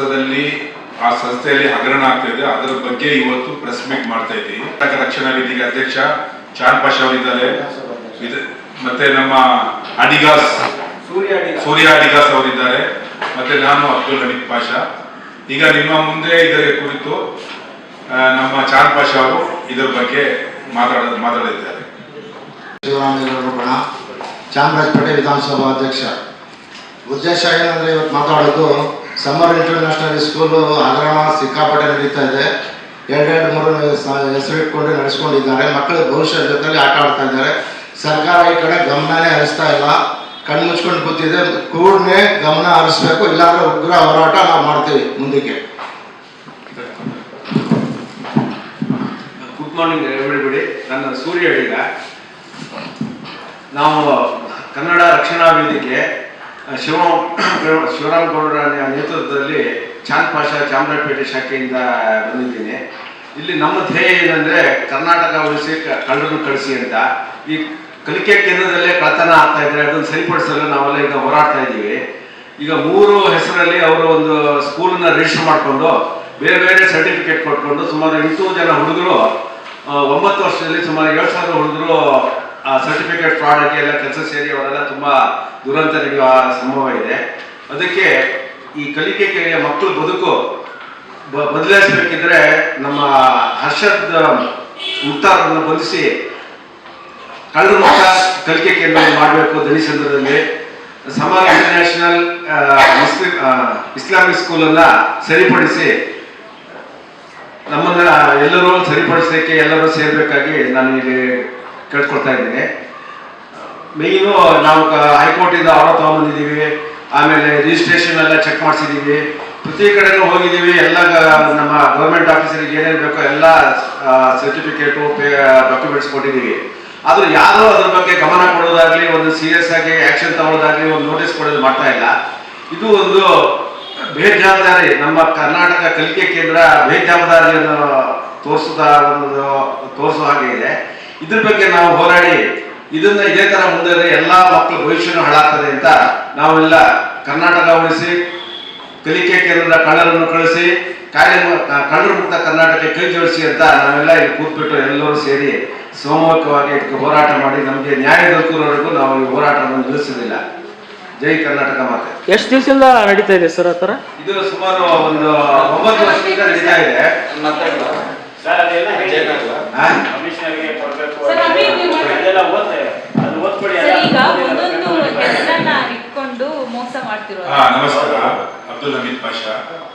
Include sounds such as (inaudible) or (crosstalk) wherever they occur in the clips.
ಸಂದರ್ಭದಲ್ಲಿ ಆ ಸಂಸ್ಥೆಯಲ್ಲಿ ಹಗರಣ ಆಗ್ತಾ ಇದೆ ಅದರ ಬಗ್ಗೆ ಇವತ್ತು ಪ್ರೆಸ್ ಮೀಟ್ ಮಾಡ್ತಾ ಇದ್ದೀವಿ. ಕರ್ನಾಟಕ ರಕ್ಷಣಾ ವೇದಿಕೆ ಅಧ್ಯಕ್ಷ ಚಾಂದ್ ಪಾಷಾ ಅವರಿದ್ದಾರೆ ಇದು- ಮತ್ತೆ ನಮ್ಮ ಅಡಿಗಾಸ್ ಸೂರ್ಯ ಅಡಿಗ. ಸೂರ್ಯ ಅಡಿಗಾಸ್ ಅವರಿದ್ದಾರೆ. ಮತ್ತೆ ನಾನು ಅಬ್ದುಲ್ ಹಮೀದ್ ಪಾಷಾ. ಈಗ ನಿಮ್ಮ ಮುಂದೆ ಇದರ ಕುರಿತು ನಮ್ಮ ಚಾಂದ್ ಪಾಷಾ ಅವರು ಇದರ ಬಗ್ಗೆ ಮಾತಾಡ ಮಾತಾಡಿದ್ದಾರೆ. ಚಾಮರಾಜಪೇಟೆ ವಿಧಾನಸಭಾ ಅಧ್ಯಕ್ಷ. ಉದ್ದೇಶ ಏನಂದ್ರೆ ಇವತ್ತು ಮಾತಾಡೋದು ಸಮ್ಮರ್ ಇಂಟರ್ನ್ಯಾಷನಲ್ ಸ್ಕೂಲು ಹಗರಣ ಸಿಕ್ಕಾಪಟ್ಟೆ ನಡೀತಾ ಇದೆ. ಎರಡೆರಡು ಮೂರು ಹೆಸರಿಟ್ಕೊಂಡು ನಡೆಸ್ಕೊಂಡಿದ್ದಾರೆ. ಮಕ್ಕಳ ಭವಿಷ್ಯದ ಜೊತೆಲಿ ಆಟ ಆಡ್ತಾ ಇದ್ದಾರೆ. ಸರ್ಕಾರ ಈ ಕಡೆ ಗಮನನೇ ಹರಿಸ್ತಾ ಇಲ್ಲ. ಕಣ್ಣು ಮುಚ್ಕೊಂಡು ಕೂತಿದೆ. ಕೂಡನೇ ಗಮನ ಹರಿಸ್ಬೇಕು. ಇಲ್ಲಾಂದ್ರೆ ಉಗ್ರ ಹೋರಾಟ ನಾವು ಮಾಡ್ತೀವಿ ಮುಂದಕ್ಕೆ. ಗುಡ್ ಮಾರ್ನಿಂಗ್ ಹೇಳ್ಬಿಡಿ ನನ್ನ ಸೂರ್ಯ ಹೇಳಿದ ನಾವು ಕನ್ನಡ ರಕ್ಷಣಾ ವೇದಿಕೆ ಶಿವ (clears throat) ಶಿವರಾಮ್ ಗೌಡರ ನೇತೃತ್ವದಲ್ಲಿ ಚಾಂದ್ ಪಾಷಾ ಚಾಮರಾಜಪೇಟೆ ಶಾಖೆಯಿಂದ ಬಂದಿದ್ದೀನಿ. ಇಲ್ಲಿ ನಮ್ಮ ಧ್ಯೇಯ ಏನಂದ್ರೆ ಕರ್ನಾಟಕ ಉಳಿಸಿ ಕಳ್ಳನ್ನು ಕಳಿಸಿ ಅಂತ. ಈ ಕಲಿಕೆ ಕೇಂದ್ರದಲ್ಲೇ ಕಳತನ ಆಗ್ತಾ ಇದ್ರೆ ಅದನ್ನು ಸರಿಪಡಿಸಲು ನಾವೆಲ್ಲ ಈಗ ಹೋರಾಡ್ತಾ ಇದ್ದೀವಿ. ಈಗ ಮೂರು ಹೆಸರಲ್ಲಿ ಅವರು ಒಂದು ಸ್ಕೂಲನ್ನ ರಿಜಿಸ್ಟರ್ ಮಾಡಿಕೊಂಡು ಬೇರೆ ಬೇರೆ ಸರ್ಟಿಫಿಕೇಟ್ ಕೊಟ್ಕೊಂಡು ಸುಮಾರು ಎಂಟು ಜನ ಹುಡುಗರು ಒಂಬತ್ತು ವರ್ಷದಲ್ಲಿ ಸುಮಾರು ಏಳು ಸಾವಿರ ಹುಡುಗರು ಸರ್ಟಿಫಿಕೇಟ್ ಫ್ರಾಡ್ ಆಗಿ ಎಲ್ಲ ಕೆಲಸ ಸೇರಿ ಅವರೆಲ್ಲ ತುಂಬಾ ದುರಂತ ನಡೆಯುವ ಸಂಭವ ಇದೆ. ಅದಕ್ಕೆ ಈ ಕಲಿಕೆ ಕೇಳಿಯ ಮಕ್ಕಳು ಬದುಕು ಬದಲಾಯಿಸಬೇಕಿದ್ರೆ ನಮ್ಮ ಹರ್ಷದ್ ಮುಕ್ತಾರನ್ನು ಬಂಧಿಸಿ ಕಳೆದ ಮುಕ್ತ ಕಲಿಕೆ ಕೇಂದ್ರ ಮಾಡಬೇಕು ದನಿ ಸಂದರ್ಭದಲ್ಲಿ. ಸಮಾನ ಇಂಟರ್ನ್ಯಾಷನಲ್ ಮುಸ್ಲಿಂ ಇಸ್ಲಾಮಿಕ್ ಸ್ಕೂಲನ್ನ ಸರಿಪಡಿಸಿ ನಮ್ಮನ್ನ ಎಲ್ಲರೂ ಸರಿಪಡಿಸಲಿಕ್ಕೆ ಎಲ್ಲರೂ ಸೇರ್ಬೇಕಾಗಿ ನಾನು ಇಲ್ಲಿ ಕೇಳ್ಕೊಳ್ತಾ ಇದ್ದೀನಿ. ಮೇಯ್ನು ನಾವು ಹೈಕೋರ್ಟಿಂದ ಆರ್ಡರ್ ತೊಗೊಂಬಂದಿದ್ದೀವಿ ಆಮೇಲೆ ರಿಜಿಸ್ಟ್ರೇಷನ್ ಎಲ್ಲ ಚೆಕ್ ಮಾಡಿಸಿದ್ದೀವಿ. ಪ್ರತಿ ಕಡೆನೂ ಹೋಗಿದ್ದೀವಿ. ಎಲ್ಲ ನಮ್ಮ ಗೌರ್ಮೆಂಟ್ ಆಫೀಸರಿಗೆ ಏನೇನು ಬೇಕೋ ಎಲ್ಲ ಸರ್ಟಿಫಿಕೇಟು ಡಾಕ್ಯುಮೆಂಟ್ಸ್ ಕೊಟ್ಟಿದ್ದೀವಿ. ಆದರೂ ಯಾರು ಅದ್ರ ಬಗ್ಗೆ ಗಮನ ಕೊಡೋದಾಗಲಿ, ಒಂದು ಸೀರಿಯಸ್ ಆಗಿ ಆ್ಯಕ್ಷನ್ ತಗೊಳ್ಳೋದಾಗಲಿ, ಒಂದು ನೋಟಿಸ್ ಕೊಡೋದು ಮಾಡ್ತಾ ಇಲ್ಲ. ಇದು ಒಂದು ಬೇಜವಾಬ್ದಾರಿ. ನಮ್ಮ ಕರ್ನಾಟಕ ಕಲಿಕೆ ಕೇಂದ್ರ ಬೇಜವಾಬ್ದಾರಿಯನ್ನು ತೋರಿಸುತ್ತಾ ಒಂದು ತೋರಿಸೋ ಹಾಗೆ ಇದೆ. ಇದ್ರ ಬಗ್ಗೆ ನಾವು ಹೋರಾಡಿ ಇದನ್ನ ಇದೇ ತರ ಮುಂದೆ ಎಲ್ಲಾ ಮಕ್ಕಳ ಭವಿಷ್ಯನೂ ಹಾಳಾಗ್ತದೆ ಅಂತ ನಾವೆಲ್ಲ ಕರ್ನಾಟಕ ಉಳಿಸಿ ಕಲಿಕೆ ಕೇಂದ್ರದ ಕಳ್ಳರನ್ನು ಕಳಿಸಿ ಕಾಯಿಲೆ ಕಳ್ಳರು ಮುಕ್ತ ಕರ್ನಾಟಕಕ್ಕೆ ಕೈ ಜೋಡಿಸಿ ಅಂತ ನಾವೆಲ್ಲ ಇಲ್ಲಿ ಕೂತ್ಬಿಟ್ಟು ಎಲ್ಲರೂ ಸೇರಿ ಸಮೂಹಕವಾಗಿ ಇದಕ್ಕೆ ಹೋರಾಟ ಮಾಡಿ ನಮಗೆ ನ್ಯಾಯ ದೊರಕುವವರೆಗೂ ನಾವು ಈ ಹೋರಾಟವನ್ನು ನಿಲ್ಲಿಸಲಿಲ್ಲ ಜೈ ಕರ್ನಾಟಕ ಮಾತೆ. ಎಷ್ಟು ದಿವಸದಿಂದ ನಡೀತಾ ಇದೆ ಸರ್ ಆ ಥರ? ಇದು ಸುಮಾರು ಒಂದು ಒಂಬತ್ತು ವರ್ಷದಿಂದ ನಡೀತಾ ಇದೆ. ನಮಸ್ಕಾರ. ಅಬ್ದುಲ್ ಹಮೀದ್ ಪಾಷಾ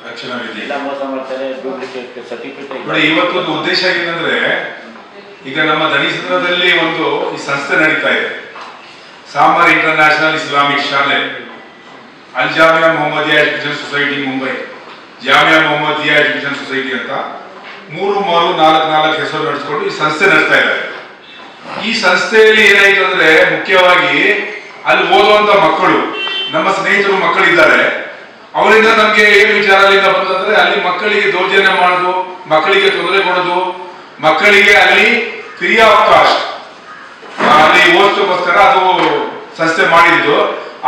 ರಕ್ಷಣಾ ವಿಧಿ ಎಲ್ಲ ಮೋಸ ಮಾಡ್ತಾರೆ ಡೂಪ್ಲಿಕೇಟ್ ಸರ್ಟಿಫಿಕೇಟ್ ನೋಡಿ ಇವತ್ತೊಂದು ಉದ್ದೇಶ ಏನಂದ್ರೆ ಈಗ ನಮ್ಮ ದನಿಸಂದ್ರದಲ್ಲಿ ಒಂದು ಈ ಸಂಸ್ಥೆ ನಡೀತಾ ಇದೆ. ಸಾಮರ್ ಇಂಟರ್ನ್ಯಾಷನಲ್ ಇಸ್ಲಾಮಿಕ್ ಶಾಲೆ Al Jamia Mohammadiya education society Mumbai Jamia Mohammadiya education society ಅಂತ ಮೂರು ಮೂರು ನಾಲ್ಕು ನಾಲ್ಕು ಹೆಸರು ನಡೆಸ್ಕೊಂಡು ಈ ಸಂಸ್ಥೆ ನಡೆಸ್ತಾ ಇದ್ದಾರೆ. ಈ ಸಂಸ್ಥೆಯಲ್ಲಿ ಏನಾಯ್ತು ಅಂದ್ರೆ ಮುಖ್ಯವಾಗಿ ಅಲ್ಲಿ ಓದುವಂತ ಮಕ್ಕಳು, ನಮ್ಮ ಸ್ನೇಹಿತರು ಮಕ್ಕಳಿದ್ದಾರೆ. ಅವರಿಂದ ನಮ್ಗೆ ಏನು ವಿಚಾರ ಬಂತಂದ್ರೆ ಅಲ್ಲಿ ಮಕ್ಕಳಿಗೆ ದೌರ್ಜನ್ಯ ಮಾಡೋದು ಮಕ್ಕಳಿಗೆ ತೊಂದರೆ ಕೊಡೋದು, ಮಕ್ಕಳಿಗೆ ಅಲ್ಲಿ ಕಾಸ್ಟ್ ಅಲ್ಲಿ ಓದಿಸೋಕೋಸ್ಕರ ಅದು ಸಂಸ್ಥೆ ಮಾಡಿದ್ದು.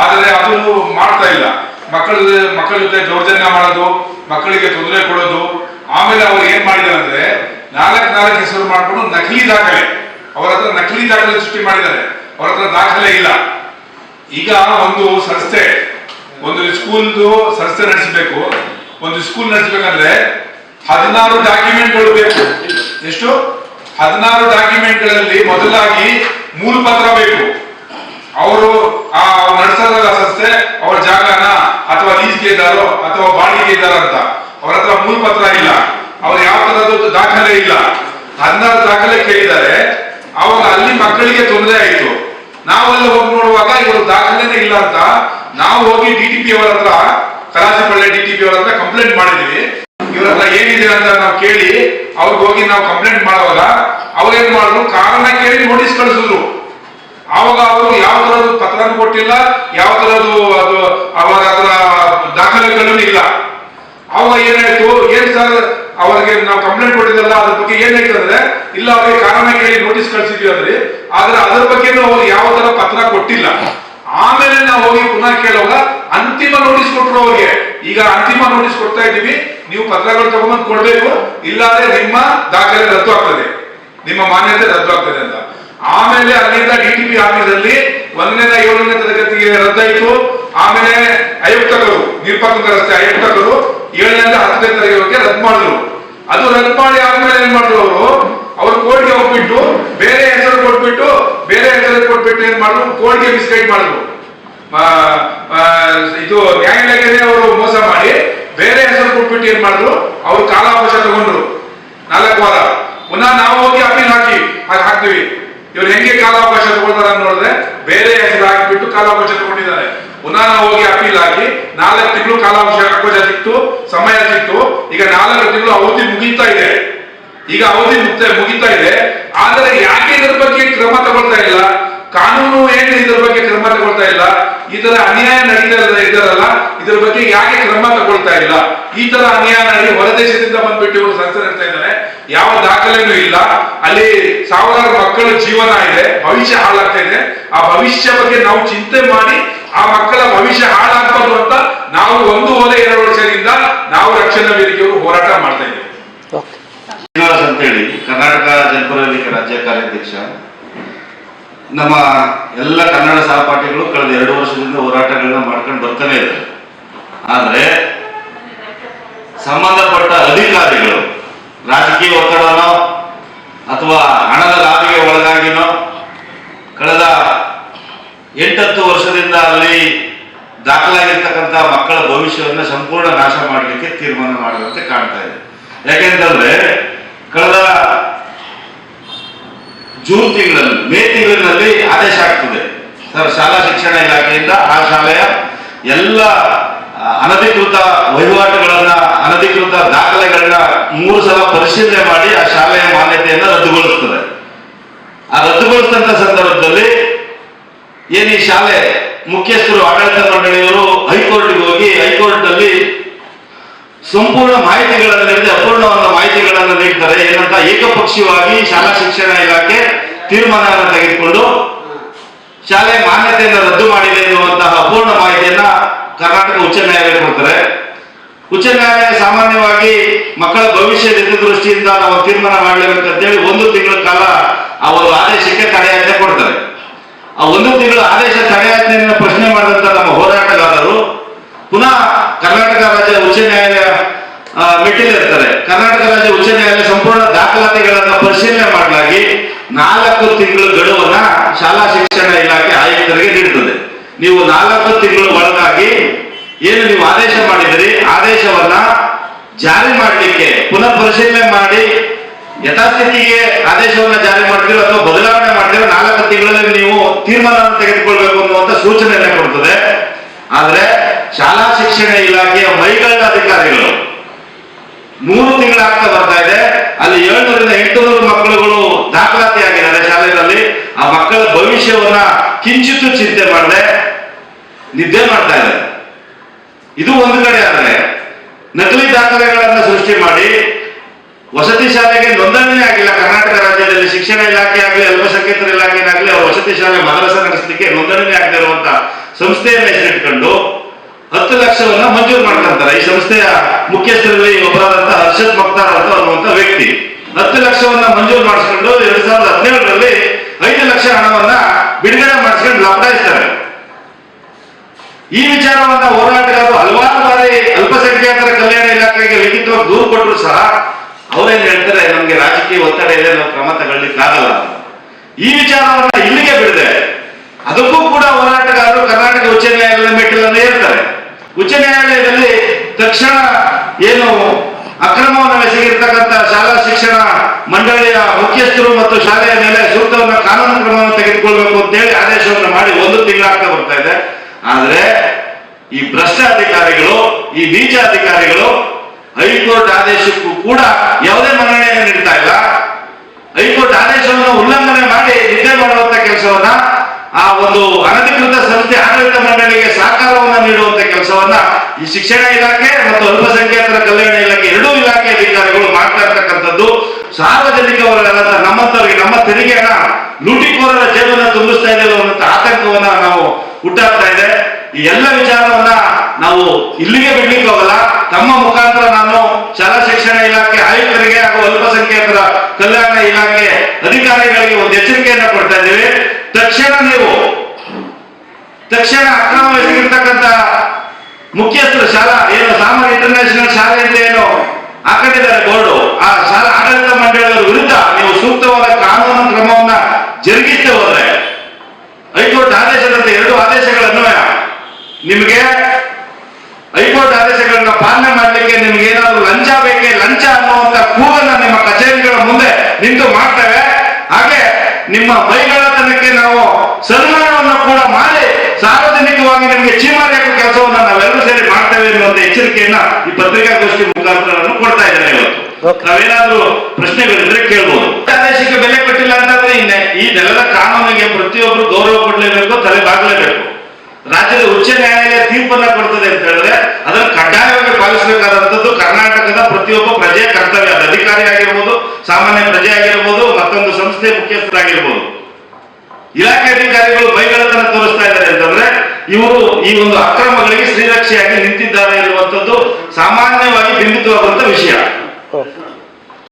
ಆದರೆ ಅದು ಮಾಡ್ತಾ ಇಲ್ಲ. ಮಕ್ಕಳ ಮಕ್ಕಳ ಜೊತೆ ದೌರ್ಜನ್ಯ ಮಾಡೋದು, ಮಕ್ಕಳಿಗೆ ತೊಂದರೆ ಕೊಡೋದು. ಆಮೇಲೆ ಅವ್ರು ಏನ್ ಮಾಡಿದ್ರು ಅಂದ್ರೆ ನಾಲ್ಕು ನಾಲ್ಕು ಹೆಸರು ಮಾಡ್ಕೊಂಡು ನಕಲಿ ದಾಖಲೆ. ಅವರ ಹತ್ರ ನಕಲಿ ದಾಖಲೆ ಸೃಷ್ಟಿ ಮಾಡಿದ್ದಾರೆ. ಅವರ ಹತ್ರ ದಾಖಲೆ ಇಲ್ಲ. ಈಗ ಒಂದು ಸಂಸ್ಥೆ, ಒಂದು ಸ್ಕೂಲ್ದು ಸಂಸ್ಥೆ ನಡೆಸಬೇಕು. ಒಂದು ಸ್ಕೂಲ್ ನಡೆಸಬೇಕಂದ್ರೆ ಹದಿನಾರು ಡಾಕ್ಯುಮೆಂಟ್ಗಳು ಬೇಕು. ಎಷ್ಟು? ಹದಿನಾರು ಡಾಕ್ಯುಮೆಂಟ್ಗಳಲ್ಲಿ ಮೊದಲಾಗಿ ಮೂಲ ಪತ್ರ ಬೇಕು. ಅವರು, ಆ ನಡೆಸೋದಲ್ಲ ಸಂಸ್ಥೆ, ಅವ್ರ ಜಾಗನ ಅಥವಾ ಲೀಸ್ಗೆ ಇದ್ದಾರೋ ಅಥವಾ ಬಾಡಿಗೆ ಇದ್ದಾರೋ ಅಂತ. ಅವ್ರ ಹತ್ರ ಮೂಲ ಪತ್ರ ಇಲ್ಲ. ಅವ್ರು ಯಾವ ತರದ್ದು ದಾಖಲೆ ಇಲ್ಲ. ಹದಿನಾರು ದಾಖಲೆ ಕೇಳಿದ್ದಾರೆ. ಅವಾಗ ಅಲ್ಲಿ ಮಕ್ಕಳಿಗೆ ತೊಂದರೆ ಆಯಿತು. ನಾವೆಲ್ಲ ಹೋಗಿ ನೋಡುವಾಗ ಇವರು ದಾಖಲೆನೇ ಇಲ್ಲ ಅಂತ ನಾವು ಹೋಗಿ ಡಿ ಟಿ ಪಿ ಅವರ ಹತ್ರ ಕಲಾಸಿಪಳ್ಳಿ ಡಿ ಟಿ ಪಿ ಅವರ ಹತ್ರ ಕಂಪ್ಲೇಂಟ್ ಮಾಡಿದ್ವಿ. ಇವರೆಲ್ಲ ಏನಿದೆ ಅಂತ ನಾವು ಕೇಳಿ, ಅವ್ರಿಗೆ ಹೋಗಿ ನಾವು ಕಂಪ್ಲೇಂಟ್ ಮಾಡುವಾಗ ಅವ್ರೇನ್ ಮಾಡಿದ್ರು? ಕಾರಣ ಕೇಳಿ ನೋಟಿಸ್ ಕಳಿಸಿದ್ರು. ಅವಾಗ ಅವರು ಯಾವ ತರದ್ದು ಪತ್ರನೂ ಕೊಟ್ಟಿಲ್ಲ, ಯಾವ ತರದ್ದು ಅದು ಅವಾಗ ಅದರ ದಾಖಲೆಗಳೂ ಇಲ್ಲ. ಅವಾಗ ಏನಾಯ್ತು? ಏನ್ ಸರ್ ಅವರಿಗೆ ನಾವು ಕಂಪ್ಲೇಂಟ್ ಕೊಟ್ಟಿದ್ದಲ್ಲ ಅದ್ರ ಬಗ್ಗೆ ಏನ್ ಇಲ್ಲ, ಅವರಿಗೆ ಕಾರಣ ಕೇಳಿ ನೋಟಿಸ್ ಕಳ್ಸಿದ್ವಿ ಅಂದ್ರೆ. ಆದ್ರೆ ಅದ್ರ ಬಗ್ಗೆನೂ ಅವ್ರು ಯಾವ ತರ ಪತ್ರ ಕೊಟ್ಟಿಲ್ಲ. ಆಮೇಲೆ ನಾವು ಹೋಗಿ ಪುನಃ ಕೇಳುವಾಗ ಅಂತಿಮ ನೋಟಿಸ್ ಕೊಟ್ಟರು ಅವ್ರಿಗೆ. ಈಗ ಅಂತಿಮ ನೋಟಿಸ್ ಕೊಡ್ತಾ ಇದ್ದೀವಿ. ನೀವು ಪತ್ರಗಳು ತಗೊಂಡ್ಬಂದು ಕೊಡ್ಬೇಕು. ಇಲ್ಲಾಂದ್ರೆ ನಿಮ್ಮ ದಾಖಲೆ ರದ್ದು ಆಗ್ತದೆ. ನಿಮ್ಮ ಮಾನ್ಯತೆ ರದ್ದು ಆಗ್ತದೆ ಅಂತ. ಆಮೇಲೆ ಅಲ್ಲಿಂದ ಡಿ ಟಿ ಪಿ ಆಫೀಸಲ್ಲಿ ಒಂದನೇದ ಏಳನೇ ತರಗತಿಗೆ ರದ್ದಾಯಿತು. ಆಮೇಲೆ ಆಯುಕ್ತರು ನಿರ್ಪಾತಕ ರಸ್ತೆ ಆಯುಕ್ತರು ಏಳನೇ ಹತ್ತನೇ ತರಗತಿಗೆ ರದ್ದು ಮಾಡಿದ್ರು. ಅದು ಮಾಡಿ ಆದ್ಮೇಲೆ ಏನ್ ಮಾಡಿದ್ರು ಅವರು? ಅವ್ರ ಕೋರ್ಟ್ಗೆ ಹೋಗ್ಬಿಟ್ಟು ಬೇರೆ ಹೆಸರು ಕೊಟ್ಬಿಟ್ಟು, ಬೇರೆ ಹೆಸರು ಕೊಟ್ಬಿಟ್ಟು ಏನ್ ಮಾಡಿದ್ರು ಕೋರ್ಟ್ಗೆ ಮಿಸ್ಗೈಡ್ ಮಾಡಿದ್ರು ಇದು ನ್ಯಾಯಾಲಯಕ್ಕೆ ಅವರು ಮೋಸ ಮಾಡಿ, ಬೇರೆ ಹೆಸರು ಕೊಟ್ಬಿಟ್ಟು ಏನ್ ಮಾಡಿದ್ರು ಅವ್ರು ಕಾಲಾವಕಾಶ ತಗೊಂಡ್ರು. ನಾಲ್ಕು ವಾರ. ಪುನಃ ನಾವು ಹೋಗಿ ಅಪೀಲ್ ಹಾಕಿ, ಹಾಗೆ ಹಾಕ್ತೀವಿ. ಇವ್ರು ಹೆಂಗೆ ಕಾಲಾವಕಾಶ ತಗೊಳ್ತಾರ ನೋಡಿದ್ರೆ, ಬೇರೆ ಹೆಸರು ಹಾಕಿಬಿಟ್ಟು ಕಾಲಾವಕಾಶ ತಗೊಂಡಿದ್ದಾರೆ. ಪುನಃ ನಾವು ಹೋಗಿ ಅಪೀಲ್ ಹಾಕಿ ನಾಲ್ಕು ತಿಂಗಳು ಕಾಲಾವಕಾಶ ಅವಕಾಶ ಸಿಕ್ತು, ಸಮಯ ಸಿಕ್ತು. ಈಗ ನಾಲ್ಕು ತಿಂಗಳು ಅವಧಿ ಮುಗೀತಾ ಇದೆ. ಈಗ ಅವಧಿ ಮುಕ್ತ ಮುಗಿತಾ ಇದೆ. ಆದರೆ ಯಾಕೆ ಇದರ ಬಗ್ಗೆ ಕ್ರಮ ತಗೊಳ್ತಾ ಇಲ್ಲ? ಕಾನೂನು ಏನು ಇದರ ಬಗ್ಗೆ ಕ್ರಮ ತಗೊಳ್ತಾ ಇಲ್ಲ? ಈ ತರ ಅನ್ಯಾಯ ನಡೀತಾ ಇದ್ದಾರಲ್ಲ, ಇದರ ಬಗ್ಗೆ ಯಾಕೆ ಕ್ರಮ ತಗೊಳ್ತಾ ಇಲ್ಲ? ಈ ತರ ಅನ್ಯಾಯ ಹೊರದೇಶದಿಂದ ಬಂದ್ಬಿಟ್ಟು ಇವರು ಸಂಸ್ಥೆ ಇರ್ತಾ ಇದ್ದಾರೆ. ಯಾವ ದಾಖಲೆನೂ ಇಲ್ಲ. ಅಲ್ಲಿ ಸಾವಿರಾರು ಮಕ್ಕಳ ಜೀವನ ಇದೆ. ಭವಿಷ್ಯ ಹಾಳಾಗ್ತಾ ಇದೆ. ಆ ಭವಿಷ್ಯ ಬಗ್ಗೆ ನಾವು ಚಿಂತೆ ಮಾಡಿ ಆ ಮಕ್ಕಳ ಭವಿಷ್ಯ ಹಾಳಾಗ್ಬಾರ್ದು ಅಂತ ನಾವು ಒಂದು ಒಂದೂವರೆ ಎರಡು ವರ್ಷದಿಂದ ನಾವು ರಕ್ಷಣಾ ವೇದಿಕೆಯವರು ಹೋರಾಟ ಮಾಡ್ತಾ ಇದ್ದೀವಿ. ಅಂತ ಹೇಳಿ ಅಂತೇಳಿ ಕರ್ನಾಟಕ ಜನಪರ ವೇದಿಕೆ ರಾಜ್ಯ ಕಾರ್ಯಾಧ್ಯಕ್ಷ. ನಮ್ಮ ಎಲ್ಲ ಕನ್ನಡ ಸಹಪಾಠಿಗಳು ಕಳೆದ ಎರಡು ವರ್ಷದಿಂದ ಹೋರಾಟಗಳನ್ನ ಮಾಡ್ಕೊಂಡು ಬರ್ತಾನೆ ಇದ್ದಾರೆ. ಆದ್ರೆ ಸಂಬಂಧಪಟ್ಟ ಅಧಿಕಾರಿಗಳು ರಾಜಕೀಯ ಒತ್ತಡನೋ ಅಥವಾ ಹಣದ ಲಾಭಿಗೆ ಒಳಗಾಗಿನೋ ಎಂಟತ್ತು ವರ್ಷದಿಂದ ಅಲ್ಲಿ ದಾಖಲಾಗಿರ್ತಕ್ಕಂಥ ಮಕ್ಕಳ ಭವಿಷ್ಯವನ್ನು ಸಂಪೂರ್ಣ ನಾಶ ಮಾಡಲಿಕ್ಕೆ ತೀರ್ಮಾನ ಮಾಡುವಂತೆ ಕಾಣ್ತಾ ಇದೆ. ಯಾಕೆಂತಂದ್ರೆ, ಕಳೆದ ಜೂನ್ ತಿಂಗಳಲ್ಲಿ, ಮೇ ತಿಂಗಳಿನಲ್ಲಿ ಆದೇಶ ಆಗ್ತದೆ. ಸರ್ ಶಾಲಾ ಶಿಕ್ಷಣ ಇಲಾಖೆಯಿಂದ ಆ ಶಾಲೆಯ ಎಲ್ಲ ಅನಧಿಕೃತ ವಹಿವಾಟುಗಳನ್ನ, ಅನಧಿಕೃತ ದಾಖಲೆಗಳನ್ನ ಮೂರು ಸಲ ಪರಿಶೀಲನೆ ಮಾಡಿ ಆ ಶಾಲೆಯ ಮಾನ್ಯತೆಯನ್ನು ರದ್ದುಗೊಳಿಸ್ತದೆ. ಆ ರದ್ದುಗೊಳಿಸಿದಂತ ಸಂದರ್ಭದಲ್ಲಿ ಏನು ಈ ಶಾಲೆ ಮುಖ್ಯಸ್ಥರು ಆಡಳಿತ ಮಂಡಳಿಯವರು ಹೈಕೋರ್ಟ್ಗೆ ಹೋಗಿ ಹೈಕೋರ್ಟ್ ಅಲ್ಲಿ ಸಂಪೂರ್ಣ ಮಾಹಿತಿಗಳನ್ನು ನೀಡದೆ, ಅಪೂರ್ಣವಾದ ಮಾಹಿತಿಗಳನ್ನು ನೀಡ್ತಾರೆ. ಏನಂತ ಏಕಪಕ್ಷೀಯವಾಗಿ ಶಾಲಾ ಶಿಕ್ಷಣ ಇಲಾಖೆ ತೀರ್ಮಾನವನ್ನು ತೆಗೆದುಕೊಂಡು ಶಾಲೆ ಮಾನ್ಯತೆಯನ್ನು ರದ್ದು ಮಾಡಿದೆ ಎನ್ನುವಂತಹ ಅಪೂರ್ಣ ಮಾಹಿತಿಯನ್ನ ಕರ್ನಾಟಕ ಉಚ್ಚ ನ್ಯಾಯಾಲಯ ಕೊಡ್ತಾರೆ. ಉಚ್ಚ ನ್ಯಾಯಾಲಯ ಸಾಮಾನ್ಯವಾಗಿ ಮಕ್ಕಳ ಭವಿಷ್ಯದ ಹಿತದೃಷ್ಟಿಯಿಂದ ನಾವು ತೀರ್ಮಾನ ಮಾಡಲೇಬೇಕಂತೇಳಿ ಒಂದು ತಿಂಗಳ ಕಾಲ ಅವರು ಆದೇಶಕ್ಕೆ ತಡೆಯಾಜ್ಞೆ ಕೊಡ್ತಾರೆ. ಆ ಒಂದು ತಿಂಗಳ ಆದೇಶ ತಡೆಯಾಜ್ಞೆಯನ್ನು ಪ್ರಶ್ನೆ ಮಾಡಿದಂತ ನಮ್ಮ ಹೋರಾಟಗಾರರು, ಪುನಃ ಕರ್ನಾಟಕ ರಾಜ್ಯ ಉಚ್ಚ ನ್ಯಾಯಾಲಯ ಮೆಟ್ಟಿಲಿರ್ತಾರೆ ಕರ್ನಾಟಕ ರಾಜ್ಯ ಉಚ್ಚ ನ್ಯಾಯಾಲಯ ಸಂಪೂರ್ಣ ದಾಖಲಾತಿಗಳನ್ನ ಪರಿಶೀಲನೆ ಮಾಡಲಾಗಿ ನಾಲ್ಕು ತಿಂಗಳು ಗಡುವನ್ನ ಶಾಲಾ ಶಿಕ್ಷಣ ಇಲಾಖೆ ಆಯುಕ್ತರಿಗೆ ನೀಡುತ್ತದೆ. ನೀವು ನಾಲ್ಕು ತಿಂಗಳು ಒಳಗಾಗಿ ಏನು ನೀವು ಆದೇಶ ಮಾಡಿದಿರಿ ಆದೇಶವನ್ನ ಜಾರಿ ಮಾಡಲಿಕ್ಕೆ, ಪುನಃ ಪರಿಶೀಲನೆ ಮಾಡಿ ಯಥಾಸ್ಥಿತಿಗೆ ಆದೇಶವನ್ನ ಜಾರಿ ಮಾಡ್ತೀರೋ ಅಥವಾ ಬದಲಾವಣೆ ಮಾಡ್ತೀರೋ ನಾಲ್ಕು ತಿಂಗಳಲ್ಲಿ ನೀವು ತೀರ್ಮಾನವನ್ನು ತೆಗೆದುಕೊಳ್ಬೇಕು ಅನ್ನುವಂತ ಸೂಚನೆಯನ್ನು ಕೊಡ್ತದೆ. ಆದ್ರೆ ಶಾಲಾ ಶಿಕ್ಷಣ ಇಲಾಖೆಯ ಮೈಗಳ್ಳ ಅಧಿಕಾರಿಗಳು ಮೂರು ತಿಂಗಳಾಗ್ತಾ ಬರ್ತಾ ಇದೆ. ಅಲ್ಲಿ ಏಳ್ನೂರಿಂದ ಎಂಟುನೂರು ಮಕ್ಕಳುಗಳು ದಾಖಲಾತಿ ಆಗಿದ್ದಾರೆ ಶಾಲೆಗಳಲ್ಲಿ ಆ ಮಕ್ಕಳ ಭವಿಷ್ಯವನ್ನ ಕಿಂಚಿತ್ತು ಚಿಂತೆ ಮಾಡದೆ, ನಿದ್ದೆ ಮಾಡ್ತಾ ಇದ್ದಾರೆ ಇದು ಒಂದು ಕಡೆ ಆದರೆ ನಕಲಿ ದಾಖಲೆಗಳನ್ನು ಸೃಷ್ಟಿ ಮಾಡಿ ವಸತಿ ಶಾಲೆಗೆ ನೋಂದಣಿ ಆಗಿಲ್ಲ. ಕರ್ನಾಟಕ ರಾಜ್ಯದಲ್ಲಿ ಶಿಕ್ಷಣ ಇಲಾಖೆ ಆಗಲಿ, ಅಲ್ಪಸಂಖ್ಯಾತರ ಇಲಾಖೆನಾಗಲಿ ಅವರು ವಸತಿ ಶಾಲೆ ಮದರಸ ನಡೆಸಲಿಕ್ಕೆ ನೋಂದಣಿ ಆಗದೆ ಇರುವಂತ ಸಂಸ್ಥೆಯನ್ನ ಹೆಸರಿಟ್ಕೊಂಡು ಹತ್ತು ಲಕ್ಷವನ್ನ ಮಂಜೂರು ಮಾಡ್ಕೊಂತಾರೆ. ಈ ಸಂಸ್ಥೆಯ ಮುಖ್ಯಸ್ಥರಲ್ಲಿ ಒಬ್ಬರಾದಂತಹ ಹರ್ಷದ್ ಮಕ್ತಾರ್ ಅಂತ ಅನ್ನುವಂತ ವ್ಯಕ್ತಿ. ಹತ್ತು ಲಕ್ಷವನ್ನ ಮಂಜೂರು ಮಾಡಿಸ್ಕೊಂಡು ಎರಡ್ ಸಾವಿರದ ಹದಿನೇಳರಲ್ಲಿ ಐದು ಲಕ್ಷ ಹಣವನ್ನ ಬಿಡುಗಡೆ ಮಾಡಿಸ್ಕೊಂಡು ಲಪಟಾಯಿಸ್ತಾರೆ ಈ ವಿಚಾರವನ್ನ ಹೋರಾಟಗಾರರು ಹಲವಾರು ಬಾರಿ ಅಲ್ಪಸಂಖ್ಯಾತರ ಕಲ್ಯಾಣ ಇಲಾಖೆಗೆ ಲಿಖಿತವಾಗಿ ದೂರು ಕೊಟ್ಟರು ಸಹ ಅವರೇನ್ ಹೇಳ್ತಾರೆ, ನಮ್ಗೆ ರಾಜಕೀಯ ಒತ್ತಡ ಇದೆ ನಾವು ಕ್ರಮ ತಗೊಳ್ಳಿಕ್ಕಾಗಲ್ಲ ಈ ವಿಚಾರವನ್ನ ಇಲ್ಲಿಗೆ ಬಿಡದೆ. ಅದಕ್ಕೂ ಕೂಡ ಹೋರಾಟಗಾರರು ಕರ್ನಾಟಕ ಉಚ್ಚ ನ್ಯಾಯಾಲಯದ ಮೆಟ್ಟಿಲನ್ನು ಏರ್ತಾರೆ. ಉಚ್ಚ ನ್ಯಾಯಾಲಯದಲ್ಲಿ ತಕ್ಷಣ ಏನು ಅಕ್ರಮವನ್ನು ಎಸಗಿರ್ತಕ್ಕಂಥ ಶಾಲಾ ಶಿಕ್ಷಣ ಮಂಡಳಿಯ ಮುಖ್ಯಸ್ಥರು ಮತ್ತು ಶಾಲೆಯ ಮೇಲೆ ಸೂಕ್ತವನ್ನ ಕಾನೂನು ಕ್ರಮವನ್ನು ತೆಗೆದುಕೊಳ್ಬೇಕು ಅಂತೇಳಿ ಆದೇಶವನ್ನು ಮಾಡಿ ಒಂದು ತಿಂಗಳಾಗ್ತಾ ಬರ್ತಾ ಇದೆ. ಆದ್ರೆ ಈ ಭ್ರಷ್ಟ ಅಧಿಕಾರಿಗಳು ಈ ನೀಚ ಅಧಿಕಾರಿಗಳು ಹೈಕೋರ್ಟ್ ಆದೇಶಕ್ಕೂ ಕೂಡ ಯಾವುದೇ ಮನ್ನಣೆಯನ್ನು ನೀಡ್ತಾ ಇಲ್ಲ. ಹೈಕೋರ್ಟ್ ಆದೇಶವನ್ನು ಉಲ್ಲಂಘನೆ ಮಾಡಿ ನಿದ್ದೆ ಮಾಡುವಂತ ಕೆಲಸವನ್ನ, ಆ ಒಂದು ಅನಧಿಕೃತ ಸಂಸ್ಥೆ ಆಡಳಿತ ಮಂಡಳಿಗೆ ಸಹಕಾರವನ್ನು ನೀಡುವಂತ ಕೆಲಸವನ್ನ ಈ ಶಿಕ್ಷಣ ಇಲಾಖೆ ಮತ್ತು ಅಲ್ಪಸಂಖ್ಯಾತರ ಕಲ್ಯಾಣ ಇಲಾಖೆ ಎರಡೂ ಇಲಾಖೆ ಅಧಿಕಾರಿಗಳು ಮಾಡ್ತಾ ಇರ್ತಕ್ಕಂಥದ್ದು. ಸಾರ್ವಜನಿಕ ನಮ್ಮಂತವರಿಗೆ, ನಮ್ಮ ತೆರಿಗೆ ಹಣ ಲೂಟಿಕೋರರ ಜೇಬನ್ನು ತುಂಬಿಸ್ತಾ ಇದೆ ಅನ್ನೋ ಆತಂಕವನ್ನ ನಾವು ಹುಟ್ಟಾಗ್ತಾ ಇದೆ. ಈ ಎಲ್ಲ ವಿಚಾರವನ್ನ ನಾವು ಇಲ್ಲಿಗೆ ಬಿಡ್ಲಿಕ್ಕೆ ಹೋಗಲ್ಲ. ತಮ್ಮ ಮುಖಾಂತರ ನಾನು ಶಾಲಾ ಶಿಕ್ಷಣ ಇಲಾಖೆ ಆಯುಕ್ತರಿಗೆ ಹಾಗೂ ಅಲ್ಪಸಂಖ್ಯಾತರ ಕಲ್ಯಾಣ ಇಲಾಖೆ ಅಧಿಕಾರಿಗಳಿಗೆ ಒಂದು ಎಚ್ಚರಿಕೆಯನ್ನ ಕೊಡ್ತಾ ಇದ್ದೀವಿ. ತಕ್ಷಣ ನೀವು, ತಕ್ಷಣ ಅಕ್ರಮ ಎಸಗಿರ್ತಕ್ಕಂಥ ಮುಖ್ಯಸ್ಥರು, ಶಾಲಾ ಏನು ಸಾಮಾನ್ಯ ಇಂಟರ್ನ್ಯಾಷನಲ್ ಶಾಲೆ ಅಂತ ಏನು ಹಾಕೊಂಡಿದ್ದಾರೆ ಬೋರ್ಡು, ಆ ಶಾಲಾ ಆಡಳಿತ ಮಂಡಳಿಯವರ ವಿರುದ್ಧ ನೀವು ಸೂಕ್ತವಾದ ಕಾನೂನು ಕ್ರಮವನ್ನ ಜರುಗಿಸ್ತೇ ಹೋದ್ರೆ, ಹೈಕೋರ್ಟ್ ಆದೇಶದಂತೆ ಎರಡು ಆದೇಶಗಳನ್ನು ನಿಮಗೆ ಹೈಕೋರ್ಟ್ ಆದೇಶಗಳನ್ನ ಪಾಲನೆ ಮಾಡಲಿಕ್ಕೆ ನಿಮ್ಗೆ ಏನಾದ್ರು ಲಂಚ ಬೇಕೇ ಲಂಚ ಅನ್ನುವಂತ ಕೂಗನ್ನ ನಿಮ್ಮ ಕಚೇರಿಗಳ ಮುಂದೆ ನಿಂತು ಮಾಡ್ತೇವೆ. ಹಾಗೆ ನಿಮ್ಮ ಮೈಗಳತನಕ್ಕೆ ನಾವು ಸನ್ಮಾನವನ್ನು ಕೂಡ ಮಾಡಿ ಸಾರ್ವಜನಿಕವಾಗಿ ನಿಮಗೆ ಚೀಮಾರಿ ಕೆಲಸವನ್ನು ನಾವೆಲ್ಲರೂ ಸೇರಿ ಮಾಡ್ತೇವೆ ಎನ್ನುವಂತ ಎಚ್ಚರಿಕೆಯನ್ನ ಈ ಪತ್ರಿಕಾಗೋಷ್ಠಿ ಮುಖಾಂತರ ಕೊಡ್ತಾ ಇದ್ದೇನೆ ಇವತ್ತು. ನಾವೇನಾದ್ರೂ ಪ್ರಶ್ನೆಗಳಿದ್ರೆ ಕೇಳ್ಬೋದು. ಆದೇಶಕ್ಕೆ ಬೆಲೆ ಕೊಟ್ಟಿಲ್ಲ ಅಂತಂದ್ರೆ ಇನ್ನೆ ಈ ನೆಲದ ಕಾನೂನಿಗೆ ಪ್ರತಿಯೊಬ್ಬರು ಗೌರವ ಕೊಡ್ಲೇಬೇಕು ತಲೆ ಬಾಗಲೇಬೇಕು. ರಾಜ್ಯದ ಉಚ್ಚ ನ್ಯಾಯಾಲಯ ತೀರ್ಪನ್ನ ಕರ್ತವ್ಯ ಅಧಿಕಾರಿ ಆಗಿರ್ಬೋದು, ಸಾಮಾನ್ಯ ಪ್ರಜೆ ಆಗಿರ್ಬೋದು, ಮತ್ತೊಂದು ಸಂಸ್ಥೆ ಮುಖ್ಯಸ್ಥರಾಗಿರ್ಬೋದು. ಇಲಾಖೆ ಅಧಿಕಾರಿಗಳು ಬೈಗಳತನ ತೋರಿಸ್ತಾ ಇದ್ದಾರೆ ಅಂತಂದ್ರೆ, ಇವರು ಈ ಒಂದು ಅಕ್ರಮಗಳಿಗೆ ಶ್ರೀರಕ್ಷೆಯಾಗಿ ನಿಂತಿದ್ದಾರೆ ಎನ್ನುವಂಥದ್ದು ಸಾಮಾನ್ಯವಾಗಿ ಬಿಂಬಿತವಾಗುವಂತ ವಿಷಯ.